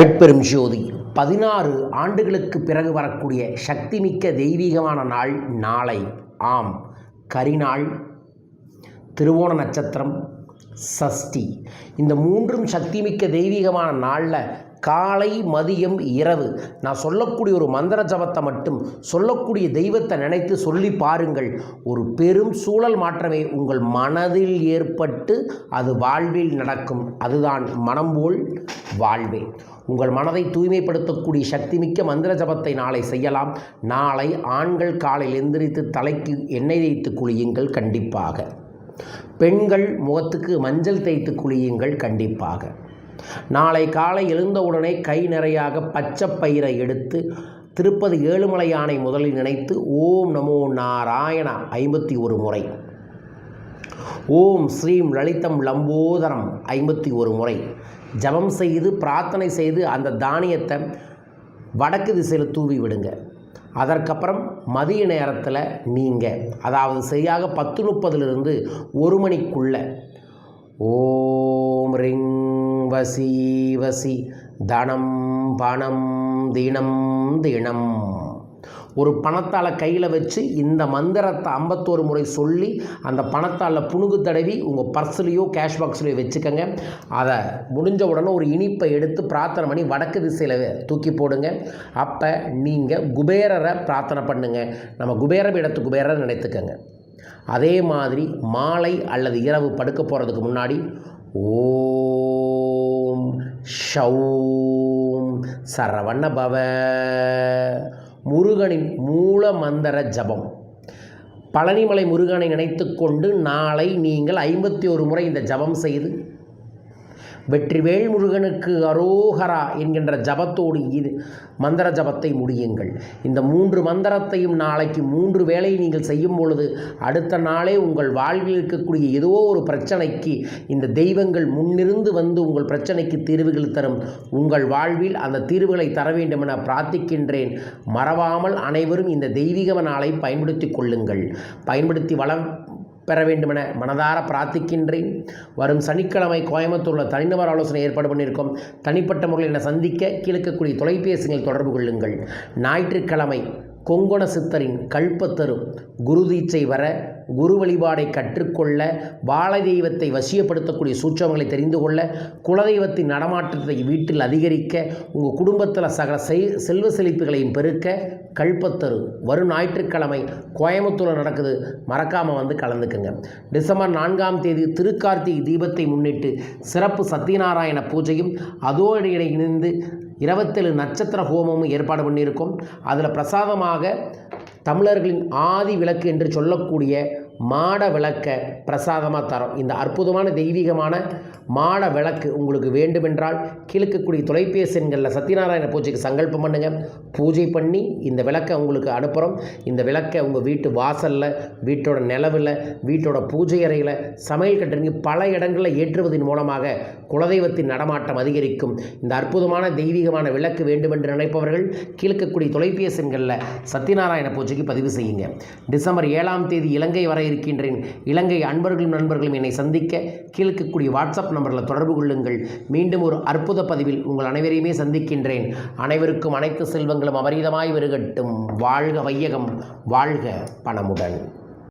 அருட்பெரும் ஜோதி. பதினாறு ஆண்டுகளுக்கு பிறகு வரக்கூடிய சக்திமிக்க தெய்வீகமான நாள் நாளை. ஆம் கரிநாள் திருவோண நட்சத்திரம் சஷ்டி. இந்த மூன்றும் சக்திமிக்க தெய்வீகமான நாளில் காலை மதியம் இரவு. நான் சொல்லக்கூடிய ஒரு மந்திர ஜபத்தை மட்டும் சொல்லக்கூடிய தெய்வத்தை நினைத்து சொல்லி பாருங்கள். ஒரு பெரும் சூழல் மாற்றமே உங்கள் மனதில் ஏற்பட்டு அது வாழ்வில் நடக்கும். அதுதான் மனம் போல் வாழ்வே உங்கள் மனதை தூய்மைப்படுத்தக்கூடிய சக்திமிக்க மந்திர ஜபத்தை நாளை செய்யலாம். நாளை ஆண்கள் காலையில் எந்திரித்து தலைக்கு எண்ணெய் தேய்த்து குளியுங்கள் கண்டிப்பாக. பெண்கள் முகத்துக்கு மஞ்சள் தேய்த்து குளியுங்கள் கண்டிப்பாக. நாளை காலை எழுந்தவுடனே கை நிறையாக பச்சை பயிரை எடுத்து திருப்பதி ஏழுமலையானை முதலில் நினைத்து ஓம் நமோ நாராயணா ஐம்பத்தி ஒரு முறை. ஓம் ஸ்ரீம் லலிதம் லம்போதரம் ஐம்பத்தி ஒரு முறை. ஜபம் செய்து பிரார்த்தனை செய்து அந்த தானியத்தை வடக்கு திசையில் தூவி விடுங்க. அதற்கப்புறம் மதிய நேரத்தில் நீங்கள் அதாவது சரியாக பத்து முப்பதுலேருந்து ஒரு மணிக்குள்ள ஓம் ரிங் வசி வசி தனம் பணம் தினம் தினம் ஒரு பணத்தால் கையில் வச்சு இந்த மந்திரத்தை ஐம்பத்தோரு முறை சொல்லி அந்த பணத்தால் புணுகு தடவி உங்கள் பர்ஸ்லேயோ கேஷ் பாக்ஸ்லேயோ வச்சுக்கோங்க. அதை முடிஞ்ச உடனே ஒரு இனிப்பை எடுத்து பிரார்த்தனை பண்ணி வடக்கு திசையில் தூக்கி போடுங்க. அப்போ நீங்கள் குபேரரை பிரார்த்தனை பண்ணுங்க. நம்ம குபேர இடத்து குபேரரை நினைத்துக்கோங்க. அதே மாதிரி மாலை அல்லது இரவு படுக்க போகிறதுக்கு முன்னாடி ஓம் ஷௌம் சரவண பவ. முருகனின் மூல மந்திர ஜபம். பழனிமலை முருகனை நினைத்துக்கொண்டு நாளை நீங்கள் ஐம்பத்தி ஒரு முறை இந்த ஜபம் செய்து வெற்றிவேல் முருகனுக்கு அரோகரா என்கின்ற ஜபத்தோடு இது மந்திர ஜபத்தை முடியுங்கள். இந்த மூன்று மந்திரத்தையும் நாளைக்கு மூன்று வேளை நீங்கள் செய்யும் பொழுது அடுத்த நாளே உங்கள் வாழ்வில் இருக்கக்கூடிய ஏதோ ஒரு பிரச்சனைக்கு இந்த தெய்வங்கள் முன்னிருந்து வந்து உங்கள் பிரச்சனைக்கு தீர்வுகள் தரும். உங்கள் வாழ்வில் அந்த தீர்வுகளை தர வேண்டும் என பிரார்த்திக்கின்றேன். மறவாமல் அனைவரும் இந்த தெய்வீக நாளை பயன்படுத்தி கொள்ளுங்கள். பயன்படுத்தி வள பெற வேண்டுமென மனதார பிரார்த்திக்கின்றேன். வரும் சனிக்கிழமை கோயம்புத்தூரில் தனிநபர் ஆலோசனை ஏற்பாடு பண்ணியிருக்கோம். தனிப்பட்ட முறையில் என்னை சந்திக்க கீழக்கக்கூடிய தொலைபேசிகள் தொடர்பு கொள்ளுங்கள். ஞாயிற்றுக்கிழமை கொங்கண சித்தரின் கல்பத்தரு குருதீச்சை வர குரு வழிபாடை கற்றுக்கொள்ள வாழ தெய்வத்தை வசியப்படுத்தக்கூடிய சூட்சமங்களை தெரிந்து கொள்ள குலதெய்வத்தின் நடமாட்டத்தை வீட்டில் அதிகரிக்க உங்கள் குடும்பத்தில் சகல செல்வ செழிப்புகளையும் பெருக்க கல்பத்தரு. வரும் ஞாயிற்றுக்கிழமை கோயம்புத்தூரில் நடக்குது. மறக்காமல் வந்து கலந்துக்குங்க. டிசம்பர் நான்காம் தேதி திருக்கார்த்திகை தீபத்தை முன்னிட்டு சிறப்பு சத்யநாராயண பூஜையும் அதோடு இணைந்து இருபத்தேழு நட்சத்திர ஹோமமும் ஏற்பாடு பண்ணியிருக்கோம். அதில் பிரசாதமாக தமிழர்களின் ஆதி விளக்கு என்று சொல்லக்கூடிய மாட விளக்க பிரசாதமாக தரோம். இந்த அற்புதமான தெய்வீகமான மாட விளக்கு உங்களுக்கு வேண்டுமென்றால் கீழக்கக்கூடிய தொலைபேசி எண்களில் சத்யநாராயண பூஜைக்கு சங்கல்பம் பண்ணுங்கள் பூஜை பண்ணி இந்த விளக்கை உங்களுக்கு அனுப்புகிறோம் இந்த விளக்கை உங்கள் வீட்டு வாசலில் வீட்டோட நிலவில் வீட்டோட பூஜை அறையில் சமையல் கட்டுறீங்க பல இடங்களில் ஏற்றுவதன் மூலமாக குலதெய்வத்தின் நடமாட்டம் அதிகரிக்கும். இந்த அற்புதமான தெய்வீகமான விளக்கு வேண்டுமென்று நினைப்பவர்கள் கீழக்கக்கூடிய தொலைபேசி எண்களில் சத்யநாராயண பூஜைக்கு பதிவு செய்யுங்க. டிசம்பர் ஏழாம் தேதி இலங்கை வரை இருக்கின்றேன். இலங்கை அன்பர்களும் நண்பர்களும் என்னை சந்திக்க கீழ்க்கக்கூடிய வாட்ஸ்அப் நம்பரில் தொடர்பு கொள்ளுங்கள். மீண்டும் ஒரு அற்புத பதிவில் உங்கள் அனைவரையுமே சந்திக்கின்றேன். அனைவருக்கும் அனைத்து செல்வங்களும் அபரீதமாய் வருகட்டும். வாழ்க வையகம் வாழ்க பணமுடன்.